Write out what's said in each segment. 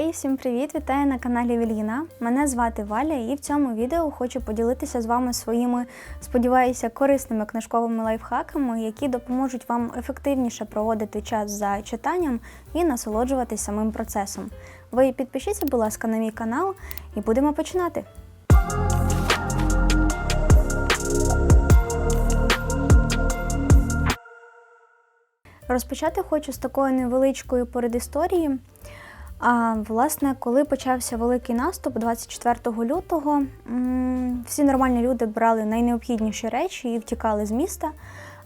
Хей, всім привіт! Вітаю на каналі Вільгіна. Мене звати Валя, і в цьому відео хочу поділитися з вами своїми, сподіваюся, корисними книжковими лайфхаками, які допоможуть вам ефективніше проводити час за читанням і насолоджуватись самим процесом. Ви підпишіться, будь ласка, на мій канал, і будемо починати. Розпочати хочу з такої невеличкої передісторії. А власне, коли почався великий наступ 24 лютого, всі нормальні люди брали найнеобхідніші речі і втікали з міста.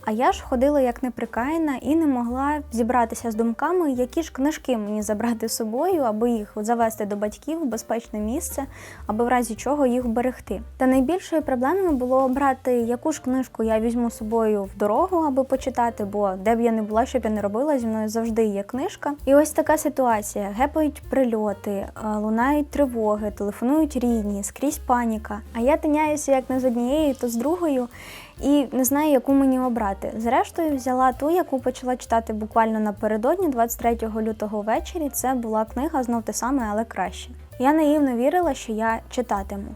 А я ж ходила як неприкаяна і не могла зібратися з думками, які ж книжки мені забрати з собою, аби їх завести до батьків в безпечне місце, аби в разі чого їх берегти. Та найбільшою проблемою було обрати, яку ж книжку я візьму з собою в дорогу, аби почитати, бо де б я не була, що б я не робила, зі мною завжди є книжка. І ось така ситуація: гепають прильоти, лунають тривоги, телефонують рідні, скрізь паніка. А я тиняюся як не з однією, то з другою і не знаю, яку мені обрати. Зрештою, взяла ту, яку почала читати буквально напередодні, 23 лютого ввечері. Це була книга знов те саме, але краще. Я наївно вірила, що я читатиму.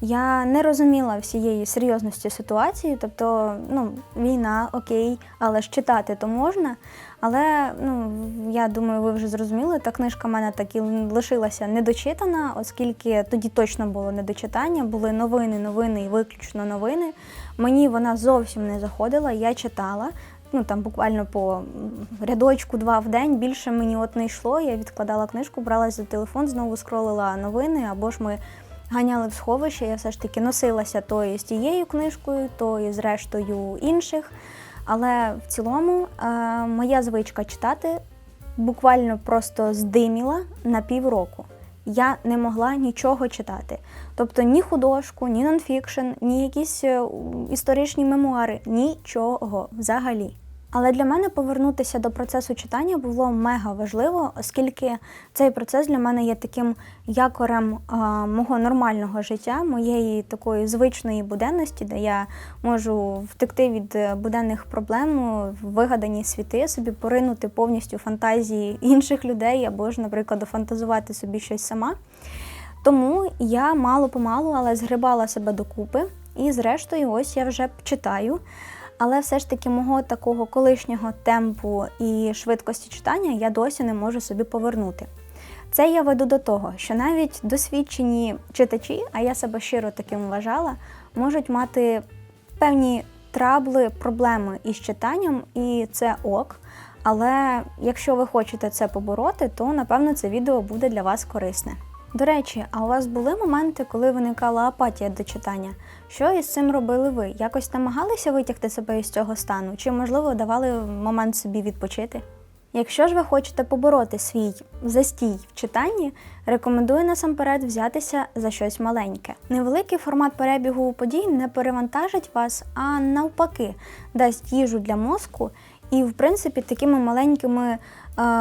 Я не розуміла всієї серйозності ситуації, тобто, ну, війна, окей, але ж читати то можна. Але ну, я думаю, ви вже зрозуміли, та книжка в мене так і лишилася недочитана, оскільки тоді точно було недочитання, були новини, новини і виключно новини. Мені вона зовсім не заходила, я читала. Ну там буквально по рядочку два в день більше мені от не йшло. Я відкладала книжку, бралася за телефон, знову скролила новини, або ж ми ганяли в сховище. Я все ж таки носилася то і з тією книжкою, то і рештою інших. Але в цілому е, моя звичка читати буквально просто здиміла на півроку. Я не могла нічого читати. Тобто ні художку, ні нонфікшн, ні якісь е, історичні мемуари, нічого взагалі. Але для мене повернутися до процесу читання було мега важливо, оскільки цей процес для мене є таким якорем мого нормального життя, моєї такої звичної буденності, де я можу втекти від буденних проблем, вигадані світи, собі поринути повністю фантазії інших людей або ж, наприклад, фантазувати собі щось сама. Тому я мало помалу, але згрибала себе докупи, і зрештою, ось я вже читаю. Але все ж таки мого такого колишнього темпу і швидкості читання я досі не можу собі повернути. Це я веду до того, що навіть досвідчені читачі, а я себе щиро таким вважала, можуть мати певні трабли, проблеми із читанням, і це ок. Але якщо ви хочете це побороти, то напевно це відео буде для вас корисне. До речі, а у вас були моменти, коли виникала апатія до читання? Що із цим робили ви? Якось намагалися витягти себе із цього стану? Чи, можливо, давали момент собі відпочити? Якщо ж ви хочете побороти свій застій в читанні, рекомендую насамперед взятися за щось маленьке. Невеликий формат перебігу подій не перевантажить вас, а навпаки, дасть їжу для мозку. І, в принципі, такими маленькими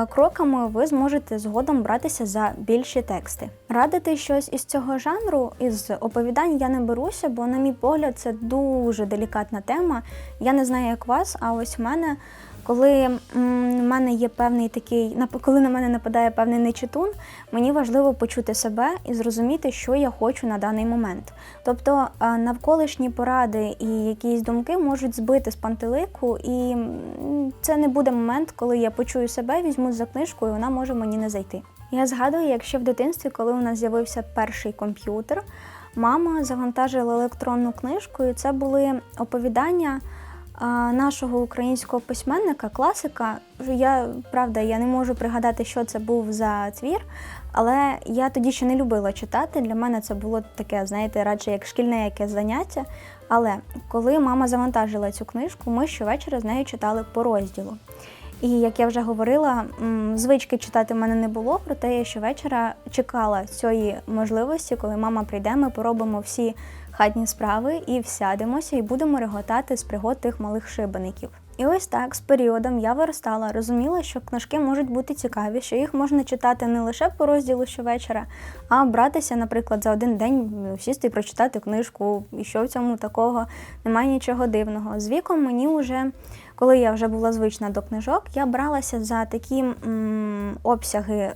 кроками ви зможете згодом братися за більші тексти. Радити щось із цього жанру, із оповідань я не беруся, бо, на мій погляд, це дуже делікатна тема. Я не знаю, як вас, а ось в мене. Коли в мене є певний такий, коли на мене нападає певний нечитун, мені важливо почути себе і зрозуміти, що я хочу на даний момент. Тобто навколишні поради і якісь думки можуть збити з пантелику, і це не буде момент, коли я почую себе, візьму за книжку, і вона може мені не зайти. Я згадую, якщо в дитинстві, коли у нас з'явився перший комп'ютер, мама завантажила електронну книжку, і це були оповідання нашого українського письменника, класика. Я правда, я не можу пригадати, що це був за твір, але я тоді ще не любила читати. Для мене це було таке, знаєте, радше як шкільне якесь заняття. Але коли мама завантажила цю книжку, ми щовечора з нею читали по розділу. І як я вже говорила, звички читати в мене не було, проте я щовечора чекала цієї можливості, коли мама прийде, ми поробимо всі хатні справи і всядемося, і будемо реготати з пригод тих малих шибеників. І ось так з періодом я виростала, розуміла, що книжки можуть бути цікаві, що їх можна читати не лише по розділу щовечора, а братися, наприклад, за один день сісти і прочитати книжку. І що в цьому такого немає нічого дивного. З віком мені вже коли я вже була звична до книжок, я бралася за такі м, обсяги е,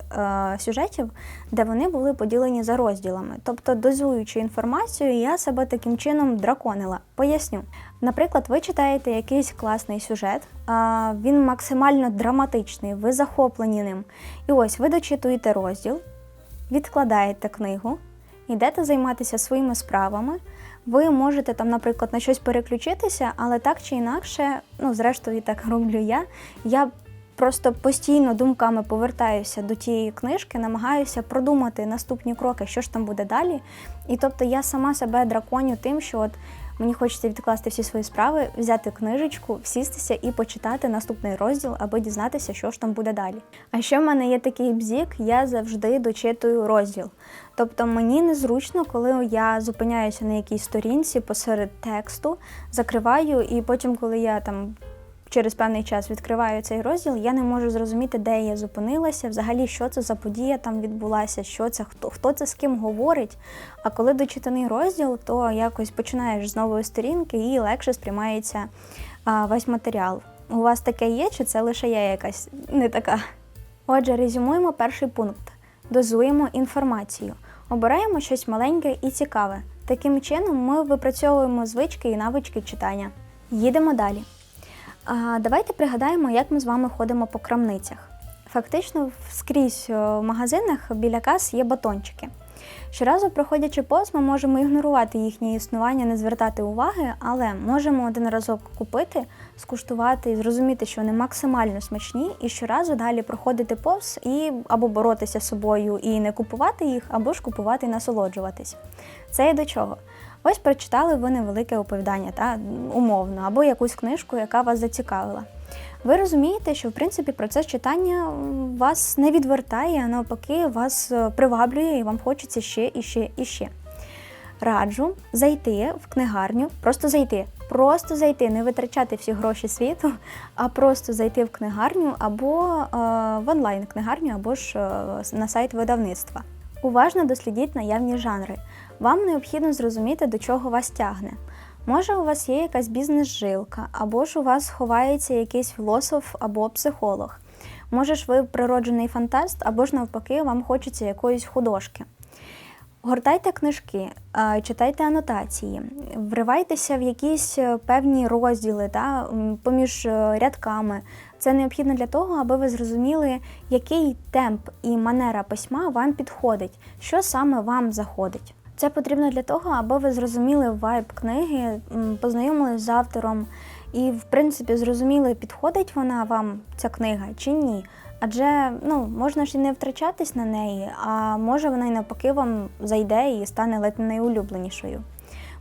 сюжетів, де вони були поділені за розділами. Тобто, дозуючи інформацію, я себе таким чином драконила. Поясню. Наприклад, ви читаєте якийсь класний сюжет, а, він максимально драматичний, ви захоплені ним. І ось ви дочитуєте розділ, відкладаєте книгу, йдете займатися своїми справами. Ви можете там, наприклад, на щось переключитися, але так чи інакше, ну зрештою, так роблю я. Я просто постійно думками повертаюся до тієї книжки, намагаюся продумати наступні кроки, що ж там буде далі. І тобто я сама себе драконю тим, що от мені хочеться відкласти всі свої справи, взяти книжечку, сістися і почитати наступний розділ, аби дізнатися, що ж там буде далі. А ще в мене є такий бзік, я завжди дочитую розділ. Тобто мені незручно, коли я зупиняюся на якійсь сторінці посеред тексту, закриваю, і потім, коли я там через певний час відкриваю цей розділ, я не можу зрозуміти, де я зупинилася, взагалі, що це за подія там відбулася, що це, хто, хто це з ким говорить. А коли дочитаний розділ, то якось починаєш з нової сторінки і легше сприймається а, весь матеріал. У вас таке є, чи це лише я якась не така? Отже, резюмуємо перший пункт: дозуємо інформацію, обираємо щось маленьке і цікаве. Таким чином ми випрацьовуємо звички і навички читання. Їдемо далі. Давайте пригадаємо, як ми з вами ходимо по крамницях. Фактично, скрізь е, в магазинах біля кас є батончики. Щоразу, проходячи повз, ми можемо ігнорувати їхнє існування, не звертати уваги, але можемо один разок купити, скуштувати і зрозуміти, що вони максимально смачні, і щоразу далі проходити повз і або боротися з собою і не купувати їх, або ж купувати і насолоджуватись. Це і до чого? Ось прочитали ви невелике оповідання, та умовно, або якусь книжку, яка вас зацікавила. Ви розумієте, що в принципі процес читання вас не відвертає, а навпаки, вас е, приваблює і вам хочеться ще і ще і ще. Раджу зайти в книгарню, просто зайти, просто зайти, не витрачати всі гроші світу, а просто зайти в книгарню або е, в онлайн-книгарню, або ж е, на сайт видавництва. Уважно дослідіть наявні жанри. Вам необхідно зрозуміти, до чого вас тягне. Може, у вас є якась бізнес-жилка, або ж у вас ховається якийсь філософ або психолог. Може ж ви природжений фантаст, або ж навпаки, вам хочеться якоїсь художки. Гортайте книжки, читайте анотації, вривайтеся в якісь е, певні розділи та, поміж е, рядками. Це необхідно для того, аби ви зрозуміли, який темп і манера письма вам підходить, що саме вам заходить. Це потрібно для того, аби ви зрозуміли вайб книги, познайомилися з автором і, в принципі, зрозуміли, підходить вона вам ця книга чи ні. Адже ну, можна ж і не втрачатись на неї, а може вона й навпаки вам зайде і стане ледь найулюбленішою.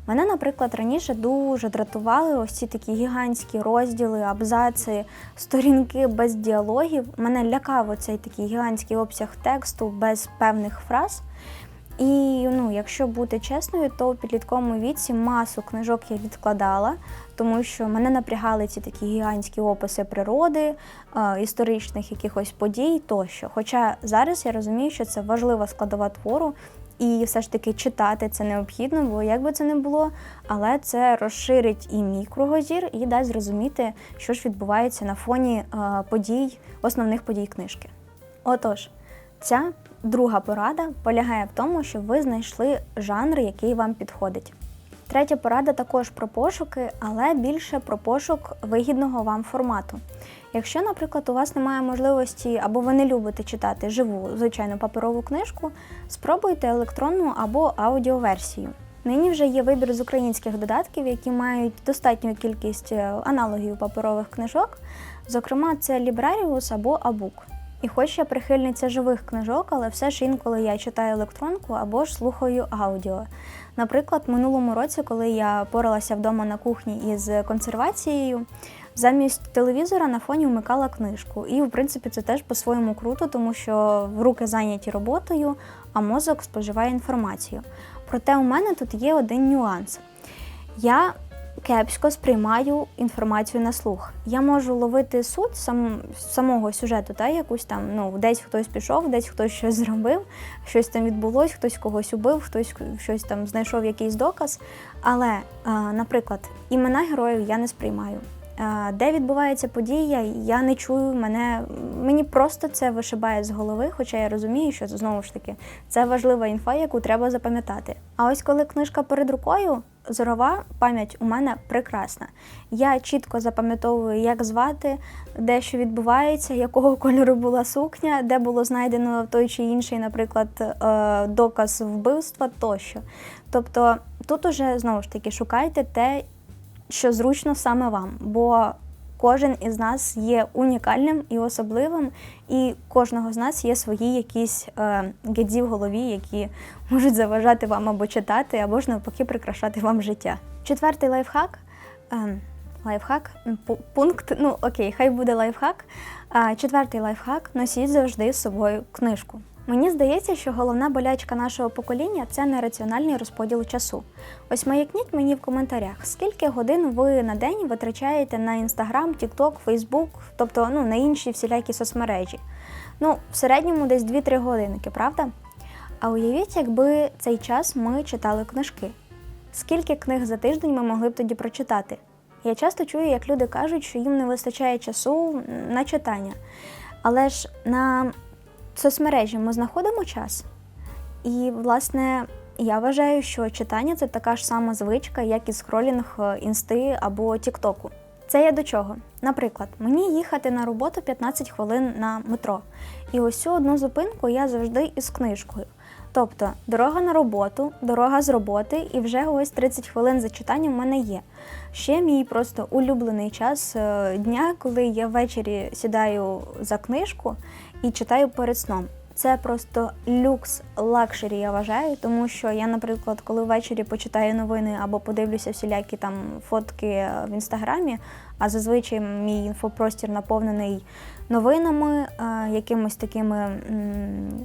Мене, наприклад, раніше дуже дратували ось ці такі гігантські розділи, абзаци, сторінки без діалогів. Мене лякав оцей такий гігантський обсяг тексту без певних фраз. І ну, якщо бути чесною, то в підлітковому віці масу книжок я відкладала, тому що мене напрягали ці такі гігантські описи природи, е, історичних якихось подій тощо. Хоча зараз я розумію, що це важлива складова твору, і все ж таки читати це необхідно, бо як би це не було, але це розширить і мій кругозір, і дасть зрозуміти, що ж відбувається на фоні е, подій, основних подій книжки. Отож, ця Друга порада полягає в тому, щоб ви знайшли жанр, який вам підходить. Третя порада також про пошуки, але більше про пошук вигідного вам формату. Якщо, наприклад, у вас немає можливості або ви не любите читати живу, звичайну паперову книжку, спробуйте електронну або аудіоверсію. Нині вже є вибір з українських додатків, які мають достатню кількість е, аналогів паперових книжок. Зокрема, це Librarius або Abook. І хоч я прихильниця живих книжок, але все ж інколи я читаю електронку або ж слухаю аудіо. Наприклад, минулому році, коли я поралася вдома на кухні із консервацією, замість телевізора на фоні вмикала книжку. І, в принципі, це теж по-своєму круто, тому що руки зайняті роботою, а мозок споживає інформацію. Проте у мене тут є один нюанс. Я кепсько сприймаю інформацію на слух. Я можу ловити суть сам, самого сюжету, та якусь там, ну, десь хтось пішов, десь хтось щось зробив, щось там відбулось, хтось когось убив, хтось щось там знайшов якийсь доказ. Але, а, наприклад, імена героїв я не сприймаю. Е, Де відбувається подія, я не чую мене. Мені просто це вишибає з голови, хоча я розумію, що знову ж таки це важлива інфа, яку треба запам'ятати. А ось коли книжка перед рукою, зорова пам'ять у мене прекрасна. Я чітко запам'ятовую, як звати, де що відбувається, якого кольору була сукня, де було знайдено той чи інший, наприклад, е, доказ вбивства тощо. Тобто тут уже знову ж таки шукайте те, що зручно саме вам, бо кожен із нас є унікальним і особливим, і кожного з нас є свої якісь е, гедзі в голові, які можуть заважати вам або читати, або ж навпаки прикрашати вам життя. Четвертий лайфхак. Е, Лайфхак, пункт, ну окей, хай буде лайфхак. А, четвертий лайфхак носіть завжди з собою книжку. Мені здається, що головна болячка нашого покоління це нераціональний розподіл часу. Ось маякніть мені в коментарях, скільки годин ви на день витрачаєте на Інстаграм, Тікток, Фейсбук, тобто ну, на інші всілякі соцмережі. Ну, в середньому десь 2-3 годинки, правда? А уявіть, якби цей час ми читали книжки. Скільки книг за тиждень ми могли б тоді прочитати? Я часто чую, як люди кажуть, що їм не вистачає часу на читання. Але ж на соцмережі ми знаходимо час. І, власне, я вважаю, що читання це така ж сама звичка, як і скролінг е, інсти або Тіктоку. Це я до чого? Наприклад, мені їхати на роботу 15 хвилин на метро. І ось цю одну зупинку я завжди із книжкою. Тобто дорога на роботу, дорога з роботи, і вже ось 30 хвилин за читанням в мене є. Ще мій просто улюблений час е, дня, коли я ввечері сідаю за книжку і читаю перед сном. Це просто люкс лакшері, я вважаю, тому що я, наприклад, коли ввечері почитаю новини або подивлюся всілякі там фотки в інстаграмі, а зазвичай мій інфопростір наповнений новинами, е, якимось такими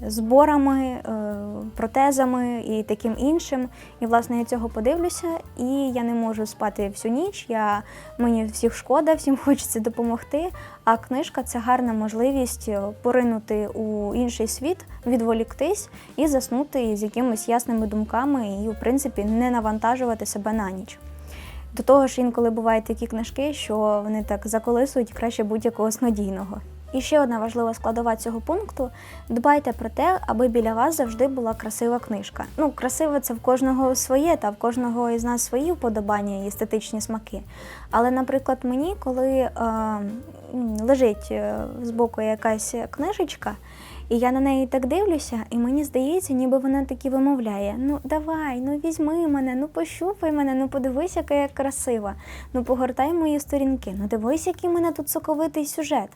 зборами, е, протезами і таким іншим. І власне я цього подивлюся, і я не можу спати всю ніч. Я мені всіх шкода, всім хочеться допомогти. А книжка це гарна можливість е, поринути у інший світ, відволіктись і заснути з якимись ясними думками, і, в принципі, не навантажувати себе на ніч. До того ж, інколи бувають такі книжки, що вони так заколисують краще будь-якого снодійного. І ще одна важлива складова цього пункту: дбайте про те, аби біля вас завжди була красива книжка. Ну, красиве це в кожного своє, та в кожного із нас свої вподобання і естетичні смаки. Але, наприклад, мені, коли е, лежить е, збоку якась книжечка, і я на неї так дивлюся, і мені здається, ніби вона таки вимовляє: ну давай, ну візьми мене, ну пощупай мене, ну подивись, яка я красива, ну погортай мої сторінки, ну дивись, який в мене тут соковитий сюжет.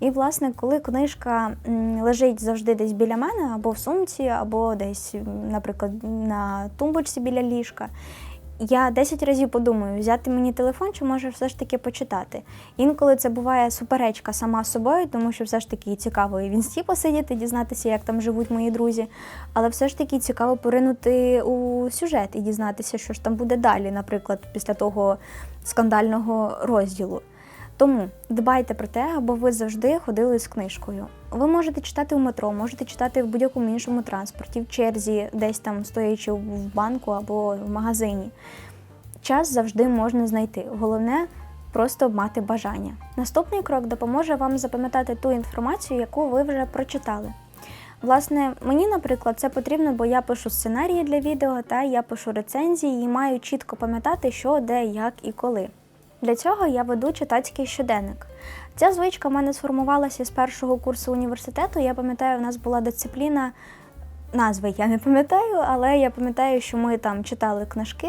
І, власне, коли книжка лежить завжди десь біля мене, або в сумці, або десь, наприклад, на тумбочці біля ліжка. Я 10 разів подумаю, взяти мені телефон, чи може все ж таки почитати. Інколи це буває суперечка сама собою, тому що все ж таки цікаво і в інсті посидіти, дізнатися, як там живуть мої друзі. Але все ж таки цікаво поринути у сюжет і дізнатися, що ж там буде далі, наприклад, після того скандального розділу. Тому дбайте про те, аби ви завжди ходили з книжкою. Ви можете читати в метро, можете читати в будь-якому іншому транспорті, в черзі, десь там стоячи в банку або в магазині. Час завжди можна знайти. Головне просто мати бажання. Наступний крок допоможе вам запам'ятати ту інформацію, яку ви вже прочитали. Власне, мені, наприклад, це потрібно, бо я пишу сценарії для відео та я пишу рецензії і маю чітко пам'ятати, що, де, як і коли. Для цього я веду читацький щоденник. Ця звичка в мене сформувалася з першого курсу університету. Я пам'ятаю, у нас була дисципліна, назви я не пам'ятаю, але я пам'ятаю, що ми там читали книжки.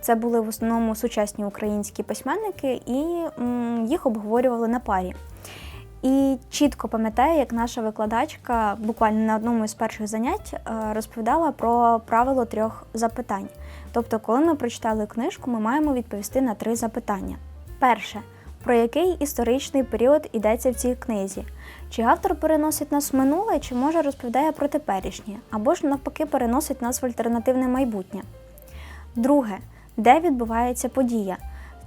Це були в основному сучасні українські письменники, і їх обговорювали на парі. І чітко пам'ятаю, як наша викладачка буквально на одному із перших занять е, розповідала про правило трьох запитань. Тобто, коли ми прочитали книжку, ми маємо відповісти на три запитання. Перше, про який історичний період йдеться в цій книзі? Чи автор переносить нас в минуле, чи може розповідає про теперішнє, або ж навпаки переносить нас в альтернативне майбутнє? Друге, де відбувається подія?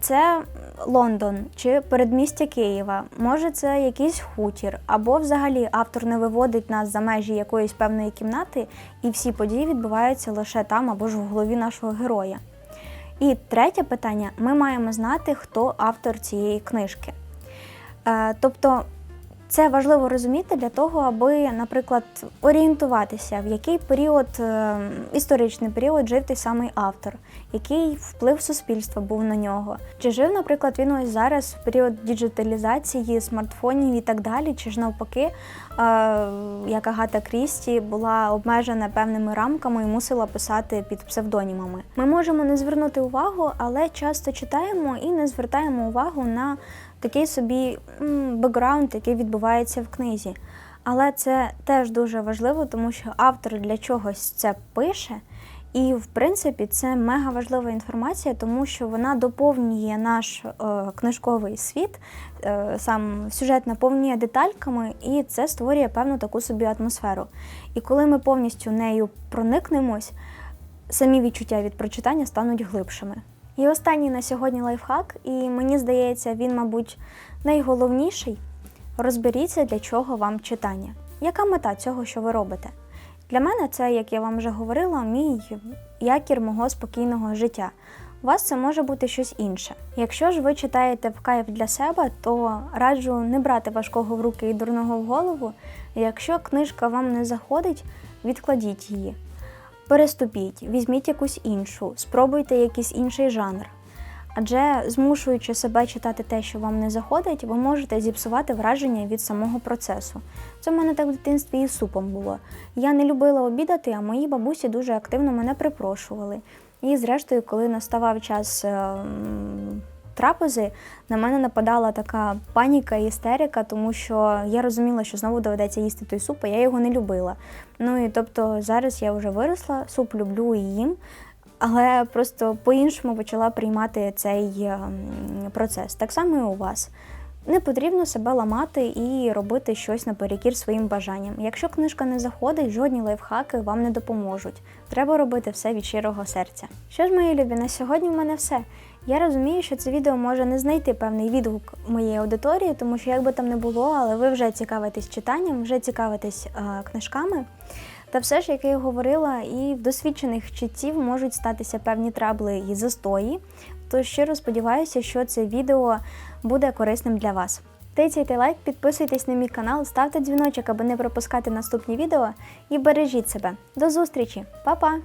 Це Лондон чи передмістя Києва, може це якийсь хутір, або взагалі автор не виводить нас за межі якоїсь певної кімнати, і всі події відбуваються лише там або ж в голові нашого героя. І третє питання: ми маємо знати, хто автор цієї книжки. Е, Тобто це важливо розуміти для того, аби, наприклад, орієнтуватися, в який період, е, історичний період жив той самий автор, який вплив суспільства був на нього. Чи жив, наприклад, він ось зараз в період діджиталізації, смартфонів і так далі, чи ж навпаки, е, як Агата Крісті була обмежена певними рамками і мусила писати під псевдонімами. Ми можемо не звернути увагу, але часто читаємо і не звертаємо увагу на такий собі бекграунд, який відбувається в книзі. Але це теж дуже важливо, тому що автор для чогось це пише. І, в принципі, це мега важлива інформація, тому що вона доповнює наш е, книжковий світ, е, сам сюжет наповнює детальками, і це створює певну таку собі атмосферу. І коли ми повністю нею проникнемось, самі відчуття від прочитання стануть глибшими. І останній на сьогодні лайфхак, і мені здається, він, мабуть, найголовніший. Розберіться, для чого вам читання. Яка мета цього, що ви робите? Для мене це, як я вам вже говорила, мій якір мого спокійного життя. У вас це може бути щось інше. Якщо ж ви читаєте в кайф для себе, то раджу не брати важкого в руки і дурного в голову. Якщо книжка вам не заходить, відкладіть її. Переступіть, візьміть якусь іншу, спробуйте якийсь інший жанр. Адже змушуючи себе читати те, що вам не заходить, ви можете зіпсувати враження від самого процесу. Це в мене так в дитинстві і супом було. Я не любила обідати, а мої бабусі дуже активно мене припрошували. І, зрештою, коли наставав час ем, трапези, на мене нападала така паніка і істерика, тому що я розуміла, що знову доведеться їсти той суп, а я його не любила. Ну і тобто зараз я вже виросла, суп люблю і їм. Але просто по-іншому почала приймати цей ем, процес. Так само і у вас. Не потрібно себе ламати і робити щось наперекір своїм бажанням. Якщо книжка не заходить, жодні лайфхаки вам не допоможуть. Треба робити все від щирого серця. Що ж, мої любі, на сьогодні в мене все. Я розумію, що це відео може не знайти певний відгук моєї аудиторії, тому що як би там не було, але ви вже цікавитесь читанням, вже цікавитесь е, книжками. Та все ж, як я говорила, і в досвідчених читців можуть статися певні трабли і застої. Тож щиро сподіваюся, що це відео буде корисним для вас. Тицяйте лайк, підписуйтесь на мій канал, ставте дзвіночок, аби не пропускати наступні відео і бережіть себе. До зустрічі, Па-па!